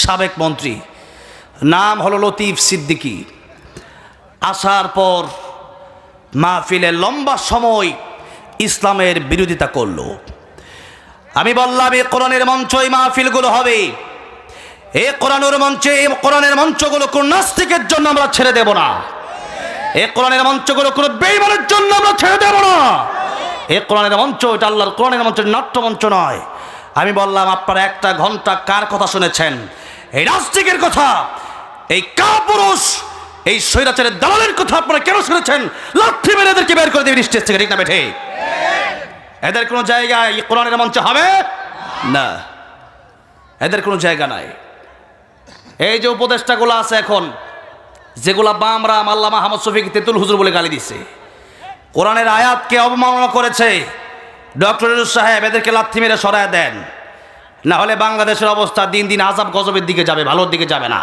সাবেক মন্ত্রী। নাম হলো লতিফ সিদ্দিকী। আসার পর মাহফিলে লম্বা সময় ইসলামের বিরোধিতা করল। আমি বললাম, এ কোরআনের মঞ্চ এই মাহফিলগুলো হবে। এ কোরআনের মঞ্চে এই কোরআনের মঞ্চগুলো কোন নাস্তিকের জন্য আমরা ছেড়ে দেব না। এ কোরআনের মঞ্চগুলো কোনো বেইমানের জন্য আমরা ছেড়ে দেব না। এ কোরআনের মঞ্চ, এটা আল্লাহর কোরআনের মঞ্চ নাট্য মঞ্চ নয়। আমি বললাম, আপনারা একটা ঘণ্টা কার কথা শুনেছেন? এই নাস্তিকের কথা, এই কাপুরুষ, এই স্বৈরাচারের দালালের কথা আপনারা কেন শুনেছেন? লাঠি মেরে এদেরকে বের করে দেবেন স্টেজ থেকে, ঠিক না বেঠে? এদের কোনো জায়গায় কোরআনের মঞ্চে হবে? না। এদের কোনো জায়গা নাই। এই যে উপদেষ্টাগুলো আছে এখন, যেগুলা বাম রাম আল্লাহ মাহমদ শফিক তেতুল হুজুর বলে গালি দিছে। কোরআনের আয়াতকে অবমাননা করেছে। ডক্টর সাহেব এদেরকে লাথি মেরে সরায় দেন। না হলে বাংলাদেশের অবস্থা দিন দিন আজাব গজবের দিকে যাবে, ভালোর দিকে যাবে না।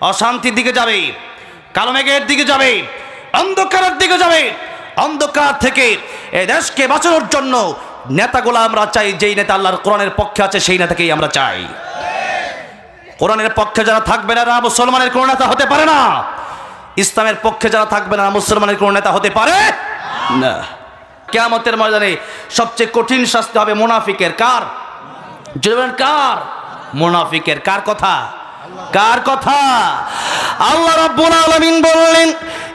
অশান্তির দিকে যাবে, কালো মেঘের দিকে যাবে, অন্ধকারের দিকে যাবে। অন্ধকার থেকে এই দেশকে বাঁচানোর জন্য নেতাগুলো আমরা চাই, যেই নেতা আল্লাহর কোরআনের পক্ষে আছে, সেই নেতাকেই আমরা চাই। কোরআনের পক্ষে যারা থাকবে না না মুসলমানের কোনো নেতা হতে পারে না। ইসলামের পক্ষে যারা থাকবে না মুসলমানের কোনো নেতা হতে পারে না। কেয়ামতের ময়দানে সবচেয়ে কঠিন শাস্তি হবে মুনাফিকের। কার? যদি কার? মুনাফিকের কার কথা? কার কথা? আল্লাহ রাব্বুল আলামিন বললেন,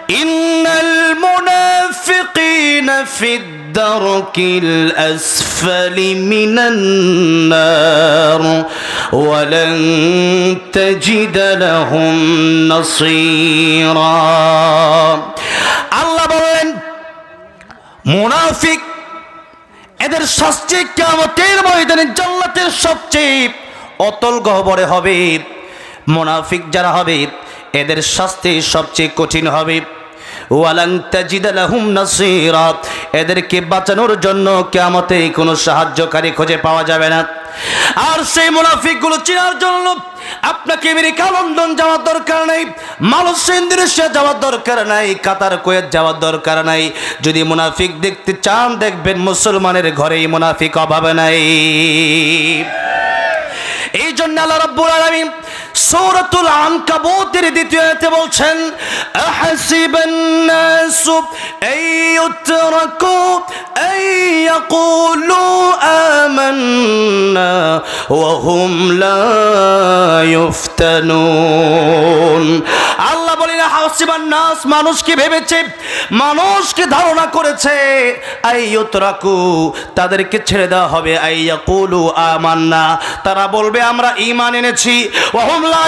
ইন্নাল মুনাফিকিনা ফিদ দারকিল আসফালি মিনান নার, ওয়ালান তাজিদ লাহুম নাসীরা। আল্লাহ বললেন, মুনাফিক এদের শাস্তি কেমতের ময়দানে জল্লাতের সবচেয়ে অতল গহবরে হবে। মোনাফিক যারা হবে, এদের শাস্তি সবচেয়ে কঠিন হবে। এদেরকে বাঁচানোর জন্য কিয়ামতে কোনো সাহায্যকারী খুঁজে পাওয়া যাবে না। আর সেই মুনাফিকগুলো চেনার জন্য আপনাকে আমেরিকা, লন্ডন যাওয়ার দরকার নাই মালয়েশিয়া ইন্দোনেশিয়া যাওয়ার দরকার নাই, কাতার, কুয়েত যাওয়ার দরকার নাই। যদি মুনাফিক দেখতে চান, দেখবেন মুসলমানের ঘরেই মুনাফিক অভাবে নাই। এই জন্য আল্লাহ রাব্বুল আলামিন সূরাতুল আনকাবুতের দ্বিতীয় আয়াতে বলছেন আহাসিবান নাসু আইয়ুতরাকু আইয়াকুলু আমান্না, ওয়া হুম লা ইফতানুন আল্লাহ বলেন হাসিবান নাস মানুষ কি ভেবেছে মানুষ কি ধারণা করেছে আইয়ুতরাকু তাদেরকে ছেড়ে দেওয়া হবে আইয়াকুলু আমান্না। তারা বলবে, আমরা ঈমান এনেছি। ওহম লা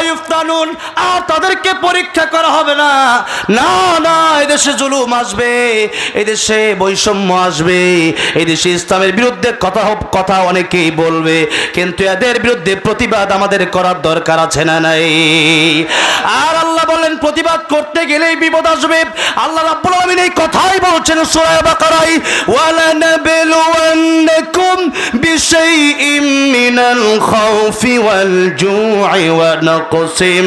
তাদেরকে পরীক্ষা করা হবে না। না না, এদেশে জুলুম আসবে, এদেশে বৈষম্য আসবে, এদেশে ইসলামের বিরুদ্ধে কথা কথা অনেকেই বলবে, কিন্তু এদের বিরুদ্ধে প্রতিবাদ আমাদের করার দরকার আছে না নাই? আর বলেন, প্রতিবাদ করতে গেলেই বিপদ আসবে। আল্লাহ রাব্বুল আলামিন এই কথাই বলছেন সূরা বাকারাই ওয়ালা নাবলুয়ান্নাকুম বিশাইইম মিনাল খাউফি ওয়াল জু'i ওয়া নাকসিম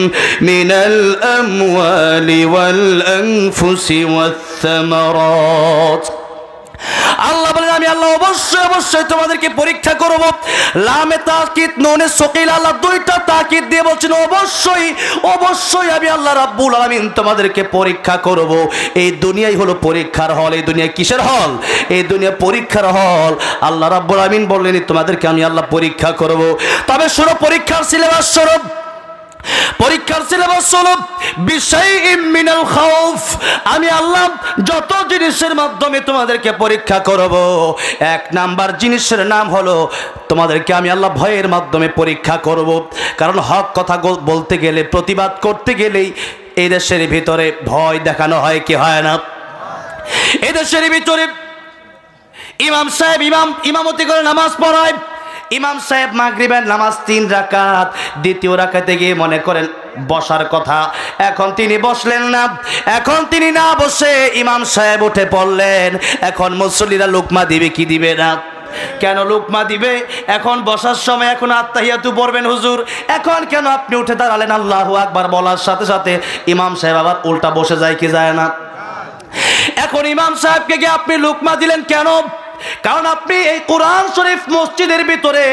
মিনাল আমওয়ালি ওয়াল আনফুসি ওয়াস থামারাত আল্লাহ বলেন, আমি আল্লাহ অবশ্যই অবশ্যই তোমাদেরকে পরীক্ষা করব। লামে তাকিদ, নুনে সকিল, আল্লাহ দুইটা তাকিদ দিয়ে বলছেন, অবশ্যই অবশ্যই আমি আল্লাহ রাব্বুল আলামিন তোমাদেরকে পরীক্ষা করব। এই দুনিয়াই হলো পরীক্ষার হল, এই দুনিয়া কিসের হল? এই দুনিয়া পরীক্ষার হল। আল্লাহ রাব্বুল আলামিন বললেন, তোমাদেরকে আমি আল্লাহ পরীক্ষা করব। তবে শোনো, পরীক্ষার সিলেবাস স্বরূপ পরীক্ষার সিলেবাস হলো মিনাল খাউফ আমি আল্লাহ যত জিনিসের মাধ্যমে তোমাদেরকে পরীক্ষা করব। এক নাম্বার জিনিসের নাম হলো, তোমাদেরকে আমি আল্লাহ ভয়ের মাধ্যমে পরীক্ষা করব। কারণ হক কথা বলতে গেলে, প্রতিবাদ করতে গেলেই এই দেশের ভিতরে ভয় দেখানো হয় কি হয় না। এই দেশের ভিতরে ইমাম সাহেব ইমাম ইমামতি করে নামাজ পড়ায়। ইমাম সাহেব মাগরিবের নামাজ তিন রাকাত, দ্বিতীয় রাকাতে গিয়ে মনে করেন বসার কথা। এখন তিনি বসলেন না। এখন তিনি না বসে ইমাম সাহেব উঠে পড়লেন। এখন মুসল্লিরা লুকমা দিবে, কি দিবে না? কেন লুকমা দিবে? এখন বসার সময় এখন আত্মাহিয়াতু পড়বেন হুজুর। এখন কেন আপনি উঠে দাঁড়ালেন? আল্লাহু আকবার বলার সাথে সাথে ইমাম সাহেব আবার উল্টা বসে যায়, কি যায় না? এখন ইমাম সাহেবকে গিয়ে আপনি লুকমা দিলেন কেন? কারণ আপনি এই কোরআন শরীফ মসজিদের ভিতরে,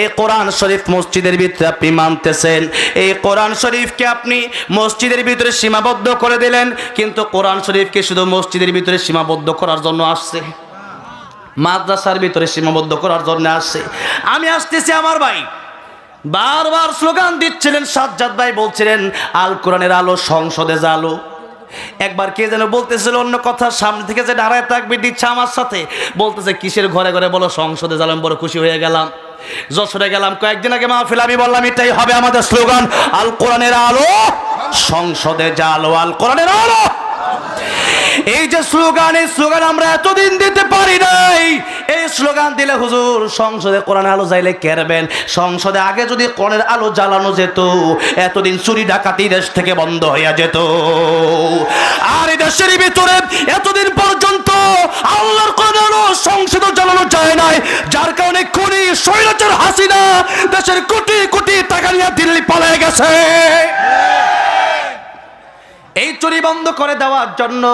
এই কোরআন শরীফ মসজিদের ভিতরে আপনি মানতেছেন। এই কোরআন শরীফকে আপনি মসজিদের ভিতরে সীমাবদ্ধ করে দিলেন, কিন্তু কোরআন শরীফকে শুধু মসজিদের ভিতরে সীমাবদ্ধ করার জন্য আসছে। মাদ্রাসার ভিতরে সীমাবদ্ধ করার জন্য আসছে। আমি আসতেছি আমার ভাই। বারবার স্লোগান দিচ্ছিলেন সাজ্জাদ ভাই, বলছিলেন, আল কোরআনের আলো সংসদে জালো একবার কে যেন বলতেছিল অন্য কথা, সামনে থেকে যে দাঁড়ায় থাকবে, দিচ্ছে আমার সাথে। বলতেছে, কিসের ঘরে ঘরে বলো, সংসদে জালাম, বড় খুশি হয়ে গেলাম। যশোরে গেলাম, কয়েকদিন আগে মাহফিল, আমি বললাম, এটাই হবে আমাদের স্লোগান, আল কোরআনের আলো, সংসদে জালো, আল কোরআনের আলো। স্লোগান, এই স্লোগান আমরা এতদিন দিতে পারি নাই। এই স্লোগান দিলে হুজুর সংসদে কোরআন আলো যাইলে কেরবেন সংসদে আগে যদি কোরআনের আলো জ্বালানো যেত, এতদিন চুরি ডাকাতি দেশ থেকে বন্ধ হইয়া যেত। আর এই দেশের ভিতরে এতদিন পর্যন্ত আল্লাহর কোরআন আলো সংসদে জ্বালানো যায় নাই। যার কারণে খুনি, স্বৈরাচার হাসিনা দেশের কোটি কোটি টাকা নিয়ে দিল্লি পালিয়ে গেছে। এই চুরি বন্ধ করে দেওয়ার জন্য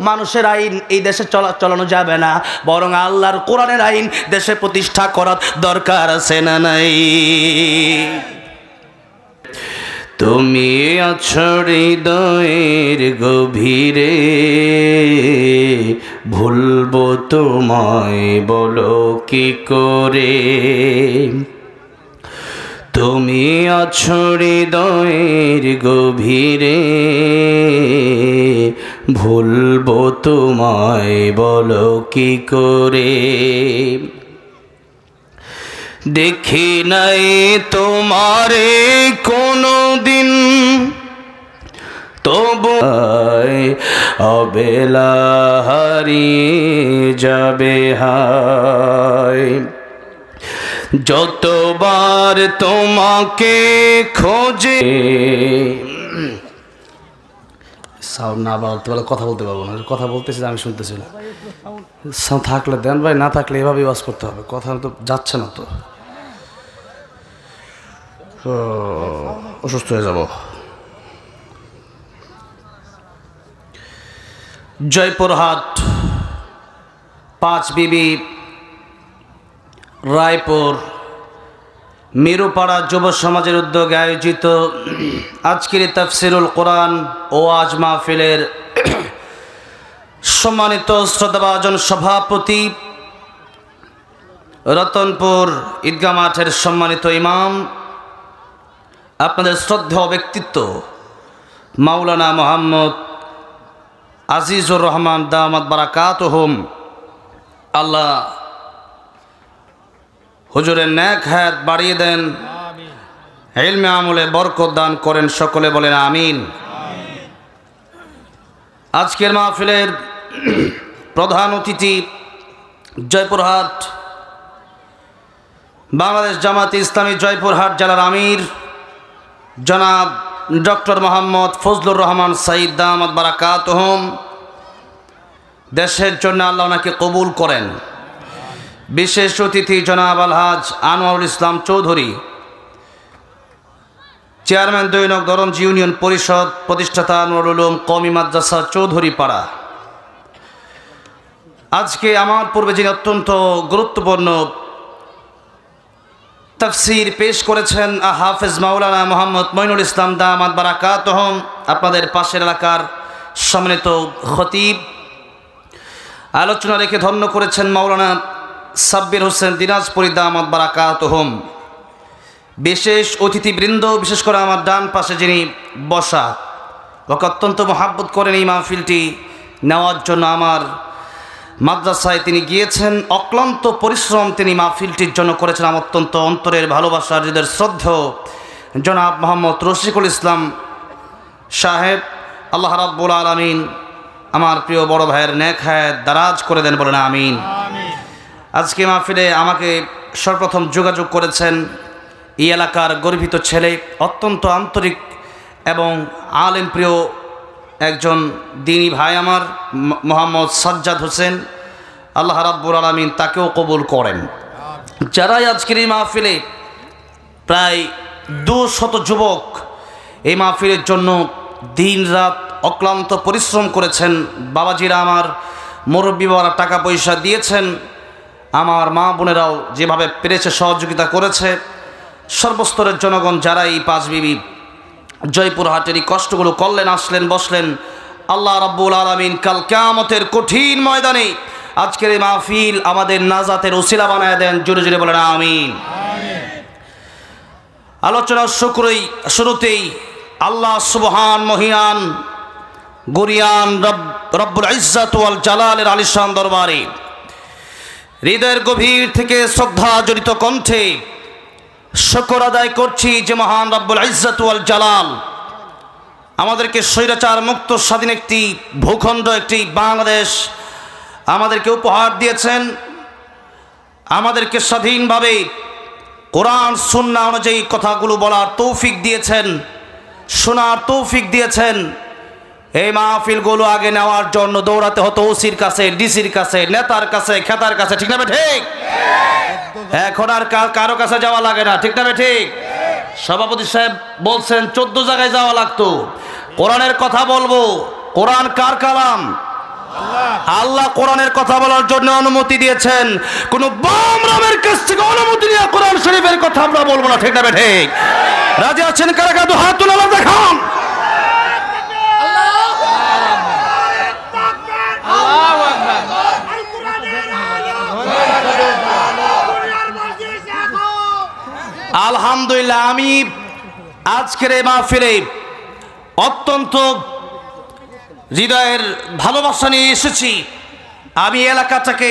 মানুষের আইন এই দেশে চলা চলানো যাবে না। বরং আল্লাহর কোরআনের আইন দেশে প্রতিষ্ঠা করার দরকার আছে না নাই? তুমি আছো হৃদয়ের গভীরে, ভুলবো তোমায় বলো কি করে? তুমি আছো হৃদয়ের গভীরে, ভুলবো তোমায় বলো কি করে? দেখি নাই তোমারে কোনো দিন তবু অবেলা হারিয়ে যাবে হায়। যতবার তোমাকে খোঁজে। সাউন্ড না বলতে পারলে কথা বলতে পারব না। কথা বলতেছি আমি শুনতেছি না। থাকলে দেন ভাই, না থাকলে এভাবেই ওয়াজ করতে হবে। কথা তো যাচ্ছে না তো। অসুস্থ হয়ে যাব। জয়পুরহাট, পাঁচ বিবি রায়পুর মিরুপাড়া যুব সমাজের উদ্যোগে আয়োজিত আজকের তাফসিরুল কোরআন ও আজ মাহফিলের সম্মানিত শ্রদ্ধাভাজন সভাপতি রতনপুর ঈদগা মাঠের সম্মানিত ইমাম, আপনাদের শ্রদ্ধা ব্যক্তিত্ব মাওলানা মোহাম্মদ আজিজুর রহমান দামাদ বারাকাত হোম আল্লাহ হুজুরের ন্যাক হায়াত বাড়িয়ে দেন। এলমে আমলে বরকত দান করেন সকলে বলেন আমিন। আজকের মাহফিলের প্রধান অতিথি জয়পুরহাট, বাংলাদেশ জামাত ইসলামী জয়পুরহাট জেলার আমির জনাব ডক্টর মোহাম্মদ ফজলুর রহমান সাইদ দামাদ বারাকাত হোম দেশের জন্য আল্লাহ ওনাকে কবুল করেন। বিশেষ অতিথি জনাব আলহাজ আনোয়ারুল ইসলাম চৌধুরী, চেয়ারম্যান দৈনক দরঞ্জ ইউনিয়ন পরিষদ প্রতিষ্ঠাতা আনোয়ারুল উলুম কমি মাদ্রাসা চৌধুরী পাড়া। আজকে আমার পূর্বে যিনি অত্যন্ত গুরুত্বপূর্ণ তফসির পেশ করেছেন হাফেজ মাওলানা মোহাম্মদ মইনুল ইসলাম দামাদ বারাকাতহম আপনাদের পাশের এলাকার সম্মানিত খতিব। আলোচনা রেখে ধন্য করেছেন মাওলানা সাব্বির হোসেন দিনাজপুরি দামাদ বারাকাতহম। বিশেষ অতিথিবৃন্দ, বিশেষ করে আমার ডান পাশে যিনি বসা, ওকে অত্যন্ত মহাব্বত করেন এই মাহফিলটি নেওয়ার জন্য আমার মাদ্রাসায় তিনি গিয়েছেন। অক্লান্ত পরিশ্রম তিনি মাহফিলটির জন্য করেছেন। আমার অত্যন্ত অন্তরের ভালোবাসা, হৃদয়ের শ্রদ্ধেয় জনাব মোহাম্মদ রশিকুল ইসলাম সাহেব। আল্লাহ রাব্বুল আলমিন আমার প্রিয় বড় ভাইয়ের নেক দারাজ করে দেন বলেন আমিন। আজকে মাহফিলে আমাকে সর্বপ্রথম যোগাযোগ করেছেন এই এলাকার গর্বিত ছেলে, অত্যন্ত আন্তরিক এবং আলেম প্রিয় একজন দিনী ভাই আমার মোহাম্মদ সাজ্জাদ হোসেন। আল্লাহ রাব্বুর আলমিন তাকেও কবুল করেন। যারাই আজকের এই মাহফিলে প্রায় দু শত যুবক এই মাহফিলের জন্য দিন রাত অক্লান্ত পরিশ্রম করেছেন, বাবাজিরা আমার মুরব্বী বাবারা টাকা পয়সা দিয়েছেন আমার মা বোনেরাও যেভাবে পেরেছে, সহযোগিতা করেছে, সর্বস্তরের জনগণ যারা এই পাঁচ বিবি জয়পুরহাটের এই কষ্টগুলো করলেন, আসলেন, বসলেন, আল্লাহ রাব্বুল আলমিন কাল কেয়ামতের কঠিন ময়দানে আজকের এই মাহফিল আমাদের নাজাতের ওসিলা বানায় দেন। জোরে জোরে বলেন, আমিন। আলোচনার শুক্রই, শুরুতেই আল্লাহ সুবহান মহিয়ান, গরিয়ান, রব, রব্বুল ওয়াল জালালের আলিশান দরবারে হৃদয়ের গভীর থেকে শ্রদ্ধা জড়িত কণ্ঠে শকর আদায় করছি যে মহান রব্বুল ইজ্জাত জালাল। আমাদেরকে স্বৈরাচার মুক্ত স্বাধীন একটি ভূখণ্ড, একটি বাংলাদেশ আমাদেরকে উপহার দিয়েছেন। আমাদেরকে স্বাধীনভাবে কোরআন সুন্না অনুযায়ী কথাগুলো বলার তৌফিক দিয়েছেন, শোনার তৌফিক দিয়েছেন। এই মাহফিলগুলো আগে নেওয়ার জন্য দৌড়াতে হতো ওসির কাছে ডিসির কাছে নেতার কাছে খেতার কাছে ঠিক না ঠিক। এখন আর কারও কাছে যাওয়া লাগে না ঠিক না ঠিক। সভাপতি সাহেব বলছেন চোদ্দ জায়গায় যাওয়া লাগতো। কোরআনের কথা বলব। কোরআন কার কালাম? আল্লাহ। কোরআনের কথা বলার জন্য অনুমতি দিয়েছেন। কোন বাম রামের কাছ থেকে অনুমতি নিয়ে কোরআন শরীফের কথা আমরা বলব না ঠিক না ঠিক। রাজি আছেন কারা কাদু হাত তুলে দেখান। আলহামদুলিল্লাহ, আমি আজকের এই মাহফিলে অত্যন্ত হৃদয়ের ভালোবাসা নিয়ে এসেছি। আমি এলাকাটাকে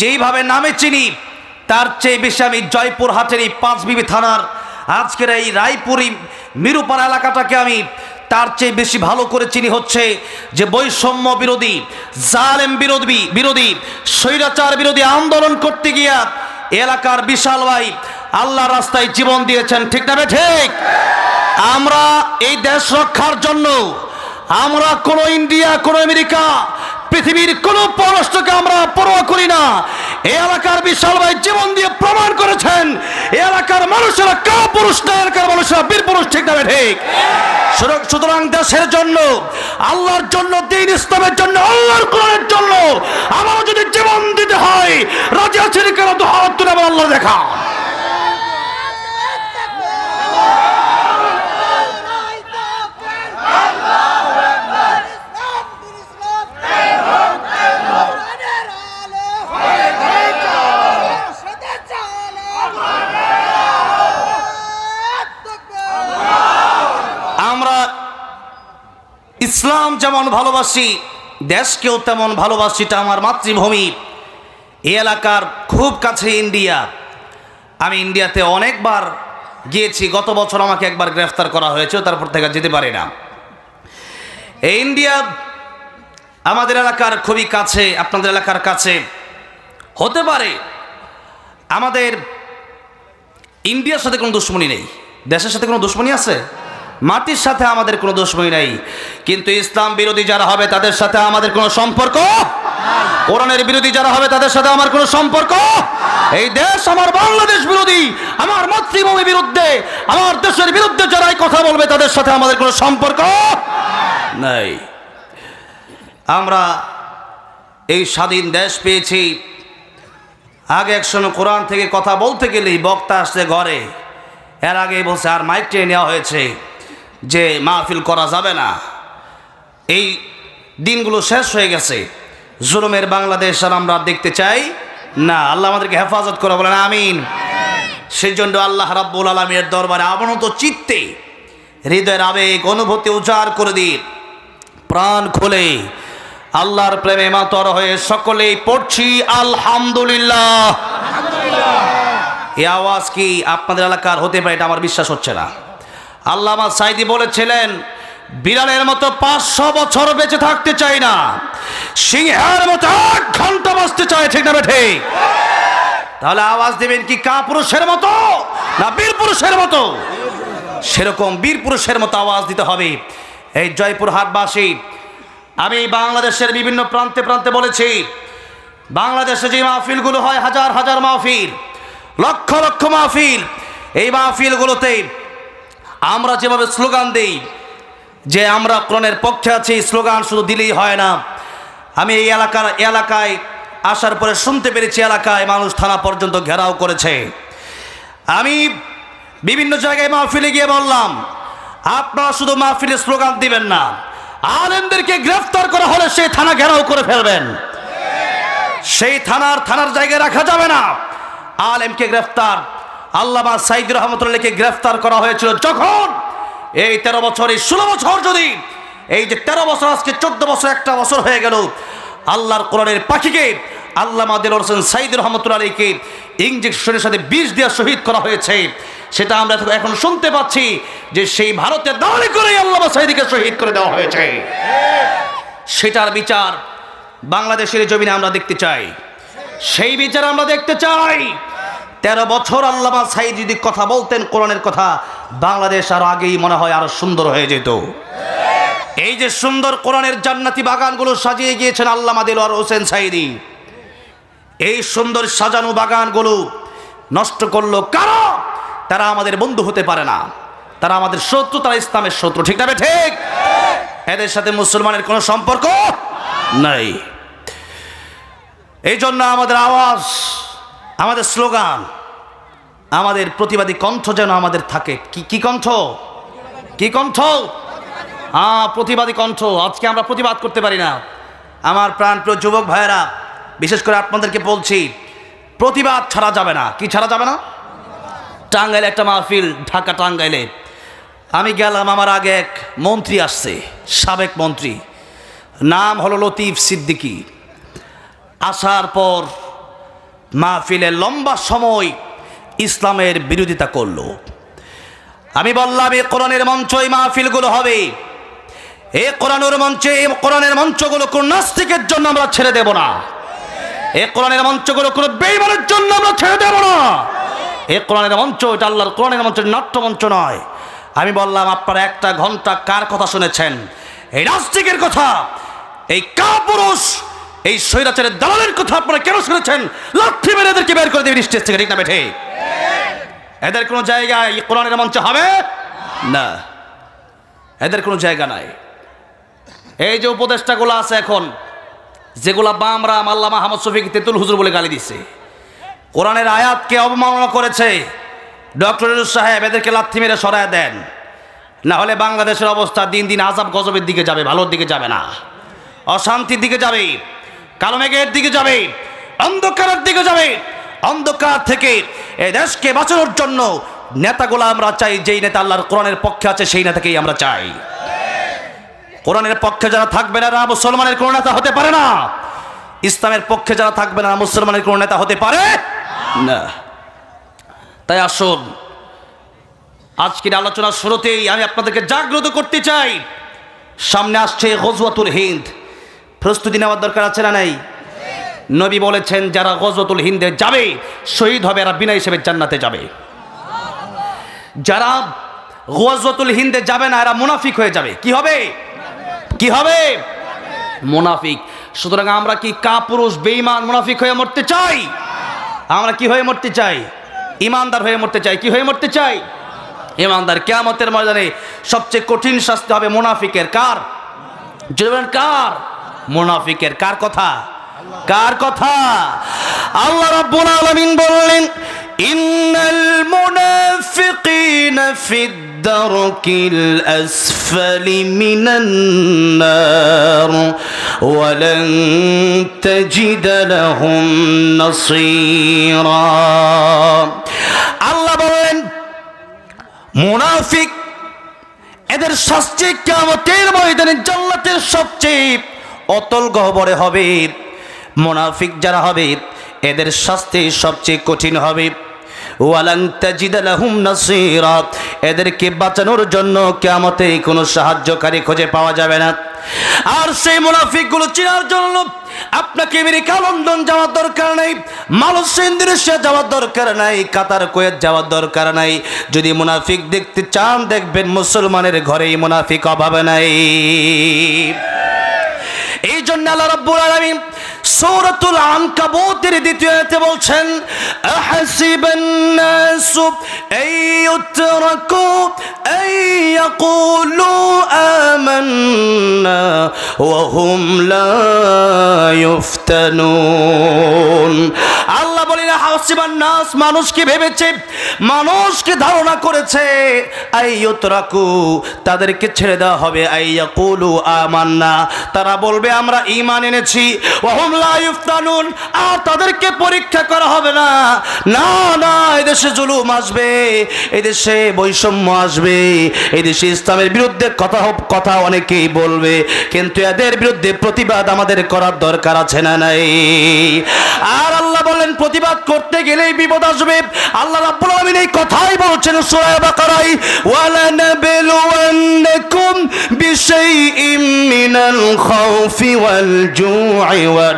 যেইভাবে নামে চিনি, তার চেয়ে বেশি আমি জয়পুর হাটের এই পাঁচবিবি থানার আজকের এই রায়পুরি মিরুপাড়া এলাকাটাকে আমি তার চেয়ে বেশি ভালো করে চিনি হচ্ছে যে বৈষম্য বিরোধী, জালেম বিরোধী বিরোধী, স্বৈরাচার বিরোধী আন্দোলন করতে গিয়া এলাকার বিশাল ভাই আল্লাহ রাস্তায় জীবন দিয়েছেন, ঠিক না ঠিক? আমরা এই দেশ রক্ষার জন্য, আমরা কোন ইন্ডিয়া, কোন আমেরিকা, পৃথিবীর কোন পররাষ্ট্রকে আমরা পরোয়া করি না। এই এলাকার বিশাল ভাই জীবন দিয়ে প্রমাণ করেছেন, এই এলাকার মানুষেরা কা পুরুষ, না এলাকার মানুষেরা বীর পুরুষ, ঠিক না ঠিক? সুতরাং- দেশের জন্য, আল্লাহর জন্য, দিন ইসলামের জন্য, আল্লাহর কোরআনের জন্য, আমারও যদি জীবন দিতে হয়, রাজি আছেন কেন? তো হাত তুলে আল্লাহ দেখা ইসলাম যেমন ভালোবাসি, দেশকেও তেমন ভালোবাসি এটা আমার মাতৃভূমি। এই এলাকার খুব কাছে ইন্ডিয়া। আমি ইন্ডিয়াতে অনেকবার গিয়েছি, গত বছর আমাকে একবার গ্রেফতার করা হয়েছে, তারপর থেকে যেতে পারি না। এই ইন্ডিয়া আমাদের এলাকার খুবই কাছে, আপনাদের এলাকার কাছে। হতে পারে আমাদের ইন্ডিয়ার সাথে কোনো দুশ্মনী নেই, দেশের সাথে কোনো দুশ্মনী আছে? মাটির সাথে আমাদের কোনো দুশ্মনী নেই। কিন্তু ইসলাম বিরোধী যারা হবে, তাদের সাথে আমাদের কোনো সম্পর্ক? কোরআনের বিরোধী যারা হবে, তাদের সাথে আমার কোনো সম্পর্ক? এই দেশ আমার বাংলাদেশ বিরোধী, আমার মাতৃভূমি বিরুদ্ধে, আমার দেশের বিরুদ্ধে যারাই কথা বলবে, তাদের সাথে আমাদের কোনো সম্পর্ক নাই। আমরা এই স্বাধীন দেশ পেয়েছি। আগে একসময় কোরআন থেকে কথা বলতে গেলেই বক্তা আসছে ঘরে। এর আগে বলছে, আর মাইক টেনে নেওয়া হয়েছে। যে মাহফিল করা যাবে না। এই দিনগুলো শেষ হয়ে গেছে। জুলুমের বাংলাদেশ আর আমরা দেখতে চাই, না, আল্লাহ আমাদেরকে হেফাজত করে বলেন, আমিন। সেই জন্য আল্লাহ রাব্বুল আলমীর দরবারে আমনত চিত্তে হৃদয়ের আবেগ, অনুভূতি উজাড় করে দিন। প্রাণ খুলে আল্লাহর প্রেমে মাতর হয়ে সকলেই পড়ছি, আলহামদুলিল্লাহ। এই আওয়াজ কি আপনাদের এলাকার হতে পারে এটা আমার বিশ্বাস হচ্ছে না। আল্লামা সাইদি বলেছিলেন বিড়ালের মতো পাঁচশো বছর বেঁচে থাকতে চাই না। সিংহের মতো এক ঘণ্টা বাঁচতে চায় ঠিক না বেঠে তাহলে আওয়াজ দেবেন কি কা পুরুষের মতো না বীর পুরুষের মতো? সেরকম বীর পুরুষের মতো আওয়াজ দিতে হবে। এই জয়পুর হাটবাসী, আমি বাংলাদেশের বিভিন্ন প্রান্তে প্রান্তে বলেছি, বাংলাদেশে যে মাহফিলগুলো হয় হাজার হাজার মাহফিল, লক্ষ লক্ষ মাহফিল, এই মাহফিলগুলোতে আমরা যেভাবে স্লোগান দেই, যে আমরা কোরআনের পক্ষে আছি, স্লোগান শুধু দিলেই হয় না। আমি এই এলাকার, এলাকায় আসার পরে শুনতে পেরেছি, এলাকায় মানুষ থানা পর্যন্ত ঘেরাও করেছে। আমি বিভিন্ন জায়গায় মাহফিলে গিয়ে বললাম, আপনারা শুধু মাহফিলে স্লোগান দিবেন না, আলেমদেরকে গ্রেফতার করা হলে সেই থানা ঘেরাও করে ফেলবেন। সেই থানার থানার জায়গায় রাখা যাবে না। আলেমকে গ্রেফতার আল্লামা সাইদ রহমতুল্লাহকে গ্রেফতার করা হয়েছিল যখন এই তেরো বছর, এই ষোলো বছর যদি, এই যে তেরো বছর, আজকে চোদ্দ বছর, একটা বছর হয়ে গেল, আল্লাহর কোরআনের পাখিকে আল্লামা দিল হোসেন সাইদ রহমতুল্লাহ আলীকে ইঞ্জেকশনের সাথে বিষ দিয়ে শহীদ করা হয়েছে। সেটা আমরা এখন শুনতে পাচ্ছি যে সেই ভারতে দাঁড়ি করে আল্লামা সাইদিকে শহীদ করে দেওয়া হয়েছে। সেটার বিচার বাংলাদেশের জমিনে আমরা দেখতে চাই। সেই বিচার আমরা দেখতে চাই। তেরো বছর আল্লামা সাইদ যদি কথা বলতেন কোরআনের কথা, বাংলাদেশ আরও আগেই মনে হয় আরও সুন্দর হয়ে যেত। এই যে সুন্দর কোরআনের জান্নাতি বাগানগুলো সাজিয়ে গিয়েছেন আল্লামা দিলওয়ার হোসেন সাইদি, এই সুন্দর সাজানো বাগানগুলো নষ্ট করল কারণ তারা আমাদের বন্ধু হতে পারে না। তারা আমাদের শত্রু, তারা ইসলামের শত্রু, ঠিক না ঠিক? এদের সাথে মুসলমানের কোনো সম্পর্ক নাই। এই জন্য আমাদের আওয়াজ আমাদের স্লোগান, আমাদের প্রতিবাদী কণ্ঠ যেন আমাদের থাকে। কি কি কণ্ঠ? কি কণ্ঠ? হ্যাঁ প্রতিবাদী কণ্ঠ। আজকে আমরা প্রতিবাদ করতে পারি না। আমার প্রাণপ্রিয় যুবক ভাইয়েরা, বিশেষ করে আপনাদেরকে বলছি, প্রতিবাদ ছাড়া যাবে না। কি ছাড়া যাবে না? টাঙ্গাইলে একটা মাহফিল, ঢাকা টাঙ্গাইলে। আমি গেলাম, আমার আগে এক মন্ত্রী আসছে, সাবেক মন্ত্রী। নাম হলো লতিফ সিদ্দিকী। আসার পর মাহফিলে লম্বা সময় ইসলামের বিরোধিতা করল। আমি বললাম এই কোরআনের মঞ্চ, এই মাহফিলগুলো হবে। এ কোরআনের মঞ্চে এই কোরআনের মঞ্চগুলো কোন নাস্তিকের জন্য আমরা ছেড়ে দেব না। এ কোরআনের মঞ্চগুলো কোনো বেইমানের জন্য আমরা ছেড়ে দেব না। এ কোরআনের মঞ্চ, এটা আল্লাহর কোরআনের মঞ্চ নাট্য মঞ্চ নয়। আমি বললাম, আপনারা একটা ঘণ্টা কার কথা শুনেছেন? এই নাস্তিকের কথা। এই কাপুরুষ এই স্বৈরাচারের দালালের কথা আপনারা কেন শুনেছেন? লাঠি মেরে এদেরকে বের করে দেবেন স্টেজ থেকে ঠিক না বেঠে? এদের কোনো জায়গায় কোরআনের মঞ্চ হবে? না। এদের কোনো জায়গা নাই। এই যে উপদেষ্টাগুলো আছে এখন, যেগুলা বামরাম আল্লাহ মাহমদ শফিক তেতুল হুজুর বলে গালি দিছে। কোরআনের আয়াতকে অবমাননা করেছে। ডক্টর সাহেব, এদেরকে লাথি মেরে সরায় দেন। না হলে বাংলাদেশের অবস্থা দিন দিন আজাব গজবের দিকে যাবে, ভালোর দিকে যাবে না। অশান্তির দিকে যাবে। কালো মেঘের দিকে যাবে, অন্ধকারের দিকে যাবে। অন্ধকার থেকে এই দেশকে বাঁচানোর জন্য নেতাগুলো আমরা চাই, যেই নেতা আল্লাহর কোরআনের পক্ষে আছে, সেই নেতাকেই আমরা চাই। কোরআনের পক্ষে যারা থাকবে না মুসলমানের কোনো নেতা হতে পারে না। ইসলামের পক্ষে যারা থাকবে না মুসলমানের কোনো নেতা হতে পারে না। তাই আসুন, আজকের আলোচনার শুরুতেই আমি আপনাদেরকে জাগ্রত করতে চাই। সামনে আসছে গজওয়াতুল হিন্দ। প্রস্তুতি নেওয়ার দরকার আছে না নাই? নবী বলেছেন, যারা গজওয়াতুল হিন্দে যাবে, শহীদ হবে এরা বিনা হিসেবে জান্নাতে যাবে। যারা গজওয়াতুল হিন্দে যাবে না, এরা মুনাফিক হয়ে যাবে। কি হবে? কি হবে? মুনাফিক। সুতরাং আমরা কি কাপুরুষ, বেঈমান, মুনাফিক হয়ে মরতে চাই? আমরা কি হয়ে মরতে চাই? ইমানদার হয়ে মরতে চাই। কি হয়ে মরতে চাই? ইমানদার কেয়ামতের ময়দানে সবচেয়ে কঠিন শাস্তি হবে মুনাফিকের। কার? জীবন কার? মুনাফিকের কার কথা? কার কথা? আল্লাহ রাব্বুল আলামিন বললেন, ইন্নাল মুনাফিকিনা ফিদ দারকিল আসফালি মিনান নার, ওয়ালান তাজিদ লাহুম নাসীরা। আল্লাহ বললেন, মুনাফিক এদের শাস্তি কেমতের ময়দানে জান্নাতের সবচেয়ে অতল গহবরে হবে মুনাফিক যারা হবে এদের শাস্তি সবচেয়ে কঠিন হবে এদেরকে বাঁচানোর জন্য কেমতে কোনো সাহায্যকারী খুঁজে পাওয়া যাবে না। আর সেই মুনাফিকগুলো চেনার জন্য আপনাকে আমেরিকা, লন্ডন যাওয়ার দরকার নাই মালয়েশিয়া ইন্দোনেশিয়া যাওয়ার দরকার নাই, কাতার, কুয়েত যাওয়ার দরকার নাই। যদি মুনাফিক দেখতে চান, দেখবেন মুসলমানের ঘরেই মুনাফিক অভাবে নাই। এই জন্য আল্লাহ রাব্বুল আলামিন সৌরাতুল আনকাবুতের দ্বিতীয়তে বলছেন আল্লাহ বলি না হাসিবান নাস মানুষ কি ভেবেছে মানুষ কি ধারণা করেছে, আইয়ুতরাকু তাদেরকে ছেড়ে দেওয়া হবে, আইয়াকুলু আমান্না। তারা বলবে, আমরা ইমান এনেছি ওহম আর তাদেরকে পরীক্ষা করা হবে না। না না, এদেশে জুলুম আসবে, এদেশে বৈষম্য আসবে, এদেশে ইসলামের বিরুদ্ধে কথা কথা অনেকেই বলবে, কিন্তু এদের বিরুদ্ধে প্রতিবাদ আমাদের করার দরকার আছে না নাই? আর আল্লাহ বলেন, প্রতিবাদ করতে গেলেই বিপদ আসবে। আল্লাহ রাব্বুল আলামিন এই কথাই বলছেন সূরা বাকারায় ওয়ালা নাবলুওয়ান্নাকুম বিশাইইম মিনাল খাউফি ওয়াল জু'i ওয়া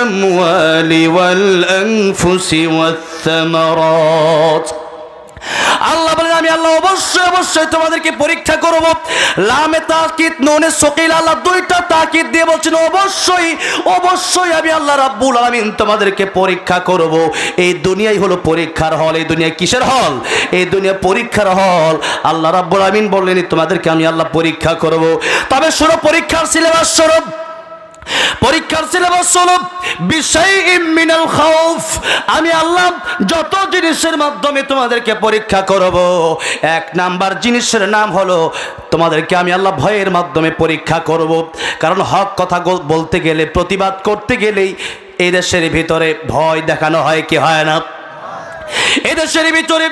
আমওয়ালি ওয়াল আনফুসি ওয়াথ থামারাত আল্লাহ বলেন, আমি আল্লাহ অবশ্যই অবশ্যই তোমাদেরকে পরীক্ষা করব। লামে তাকিদ, নুনে সকিল, আল্লাহ দুইটা তাকিদ দিয়ে বলছেন, অবশ্যই অবশ্যই আমি আল্লাহ রাব্বুল আলামিন তোমাদেরকে পরীক্ষা করব। এই দুনিয়াই হলো পরীক্ষার হল, এই দুনিয়া কিসের হল? এই দুনিয়া পরীক্ষার হল। আল্লাহ রাব্বুল আলামিন বললেন, তোমাদেরকে আমি আল্লাহ পরীক্ষা করব। তবে শুনো, পরীক্ষার সিলেবাস স্বরূপ পরীক্ষার সিলেবাস হলো বিষয় খাউফ আমি আল্লাহ যত জিনিসের মাধ্যমে তোমাদেরকে পরীক্ষা করব। এক নাম্বার জিনিসের নাম হলো, তোমাদেরকে আমি আল্লাহ ভয়ের মাধ্যমে পরীক্ষা করব। কারণ হক কথা বলতে গেলে, প্রতিবাদ করতে গেলেই এই দেশের ভিতরে ভয় দেখানো হয়, কি হয় না? এই দেশের ভিতরে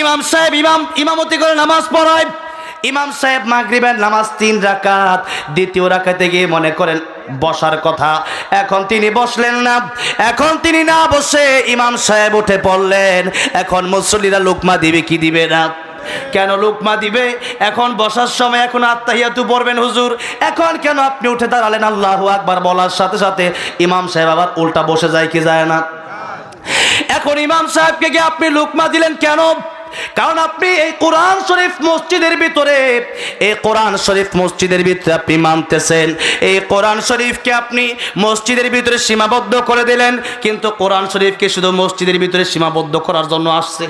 ইমাম সাহেব ইমাম ইমামতি করে নামাজ পড়ায়। ইমাম সাহেব মাগরিবের নামাজ তিন রাকাত, দ্বিতীয় রাকাতে গিয়ে মনে করেন বসার কথা। এখন তিনি বসলেন না। এখন তিনি না বসে ইমাম সাহেব উঠে পড়লেন। এখন মুসল্লিরা লুকমা দিবে কি দিবে না? কেন লুকমা দিবে? এখন বসার সময় এখন আত্মাহিয়াতু পড়বেন হুজুর। এখন কেন আপনি উঠে দাঁড়ালেন? আল্লাহ আকবার বলার সাথে সাথে ইমাম সাহেব আবার উল্টা বসে যায় কি যায় না? এখন ইমাম সাহেবকে গিয়ে আপনি লুকমা দিলেন কেন? কারণ আপনি এই কোরআন শরীফ মসজিদের ভিতরে, এই কোরআন শরীফ মসজিদের ভিতরে আপনি মানতেছেন। এই কোরআন শরীফকে আপনি মসজিদের ভিতরে সীমাবদ্ধ করে দিলেন, কিন্তু কোরআন শরীফকে শুধু মসজিদের ভিতরে সীমাবদ্ধ করার জন্য আসছে।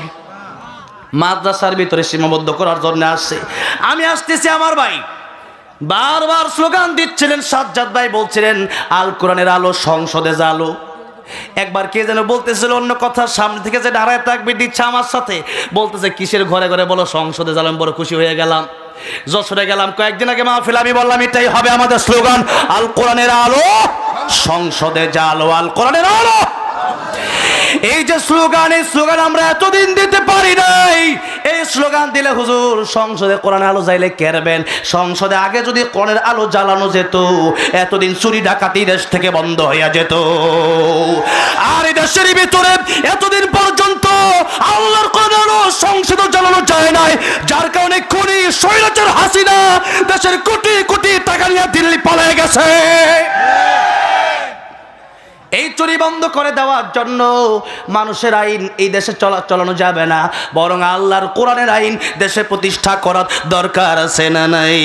মাদ্রাসার ভিতরে সীমাবদ্ধ করার জন্য আসছে। আমি আসতেছি আমার ভাই। বারবার স্লোগান দিচ্ছিলেন সাজ্জাদ ভাই, বলছিলেন, আল কোরআনের আলো সংসদে জালো একবার কে যেন বলতেছিল অন্য কথা সামনে থেকে যে দাঁড়ায় থাকবে, দিচ্ছে আমার সাথে। বলতেছে, কিসের ঘরে ঘরে বলো, সংসদে জালাম, বড় খুশি হয়ে গেলাম। যশোরে গেলাম, কয়েকদিন আগে মা আমি বললাম, এটাই হবে আমাদের স্লোগান, আল কোরআনের আলো, সংসদে জালো আল কোরআনের আলো। এই যে স্লোগান, এই স্লোগান আমরা এতদিন দিতে পারি নাই। এই স্লোগান দিলে হুজুর সংসদে কোরআন আলো যাইলে কেরবেন সংসদে আগে যদি কোরআনের আলো জ্বালানো যেত, এতদিন চুরি ডাকাতি দেশ থেকে বন্ধ হইয়া যেত। আর এই দেশের ভিতরে এতদিন পর্যন্ত আল্লাহর কোরআন আলো সংসদে জ্বালানো যায় নাই। যার কারণে খুনি, স্বৈরাচার হাসিনা দেশের কোটি কোটি টাকা নিয়ে দিল্লি পালিয়ে গেছে। এই চুরি বন্ধ করে দেওয়ার জন্য মানুষের আইন এই দেশে চলা চলানো যাবে না। বরং আল্লাহর কোরআনের আইন দেশে প্রতিষ্ঠা করার দরকার আছে না নাই?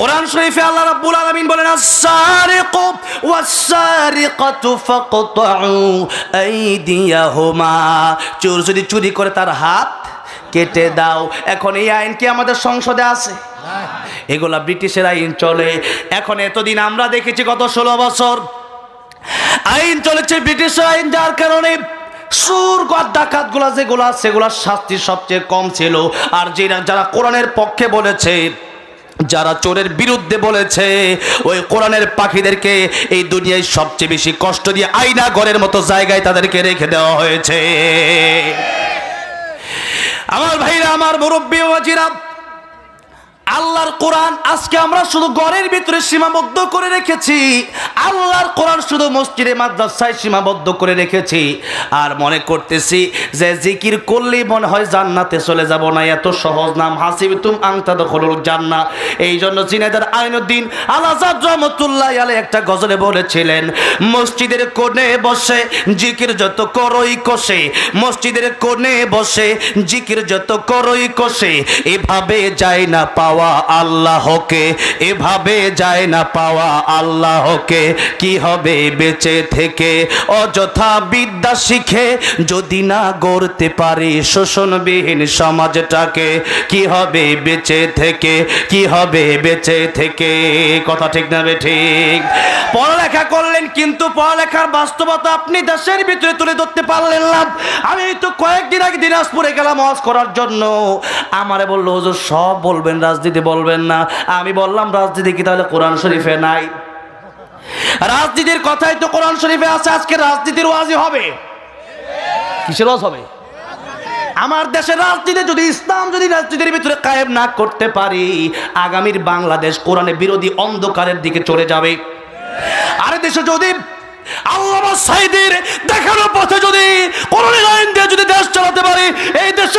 কোরআন শরীফে আল্লাহ রাব্বুল আলামিন বলেন, আস-সারিকু ওয়াস-সারিকাতু ফাকতাউ আইদিয়াহুমা। চোর যদি চুরি করে তার হাত কেটে দাও, এখন এই আইন কি আমাদের সংসদে আছে? এগুলা ব্রিটিশের আইন চলে। এখন এতদিন আমরা দেখেছি গত ষোলো বছর আইন চলেছে ব্রিটিশের আইন, যার কারণে সুর ডাকাতগুলা যেগুলা, সেগুলার শাস্তি সবচেয়ে কম ছিল। আর যারা যারা কোরআনের পক্ষে বলেছে, যারা চোরের বিরুদ্ধে বলেছে, ওই কোরআনের পাখিদেরকে এই দুনিয়ায় সবচেয়ে বেশি কষ্ট দিয়ে আইনা ঘরের মতো জায়গায় তাদেরকে রেখে দেওয়া হয়েছে। আমার ভাইরা, আমার মুরব্বী বাজিরা আল্লাহর কোরআন আজকে আমরা শুধু ঘরের ভিতরে সীমাবদ্ধ করে রেখেছি। আল্লাহর কোরআন শুধু মসজিদে, মাদ্রাসায় সীমাবদ্ধ করে রেখেছি। আর মনে করতেছি যে জিকির করলেই মনে হয় জান্নাতে চলে যাব না, এত সহজ নাম। হাসিব তুম আংতা দখলুল জান্না এই জন্য জিনেদার আইনুদ্দিন আলাজাদ রহমতুল্লাহ আলে একটা গজলে বলেছিলেন, মসজিদের কোণে বসে জিকির যত করই কষে, মসজিদের কোণে বসে জিকির যত করই কষে, এভাবে যায় না, পাওয়া পাওয়া আল্লাহকে, এভাবে যায় না পাওয়া আল্লাহকে। কি হবে বেঁচে থেকে? অযথা বিদ্যা শিখে যদি না গড়তে পারি শোষণবিহীন সমাজটাকে, কি হবে বেঁচে থেকে? কি হবে বেঁচে থেকে? কথা ঠিক না ঠিক? পড়ালেখা করলেন কিন্তু পড়ালেখার বাস্তবতা আপনি দেশের ভিতরে তুলে ধরতে পারলেন না। আমি তো কয়েকদিন আগে দিনাজপুরে গেলাম হজ করার জন্য। আমারে বলল, হুজুর, সব বলবেন রাজনীতি বলবেন না। আমি বললাম, রাজনীতি কি তাহলে কোরআন শরীফে নাই? রাজনীতির কথাই তো কোরআন শরীফে আছে, আজকে রাজনীতির ওয়াজি হবে। কিসের ওয়াজ হবে? আমার দেশের রাজনীতি যদি ইসলাম, যদি রাজনীতির ভিতরে কায়েম না করতে পারি, আগামীর বাংলাদেশ কোরআনে বিরোধী অন্ধকারের দিকে চলে যাবে। আর দেশে যদি আল্লাহ সাইদের দেখানোর পথে যদি কোরআনের আইন দিয়ে যদি দেশ চালাতে পারি, এই দেশে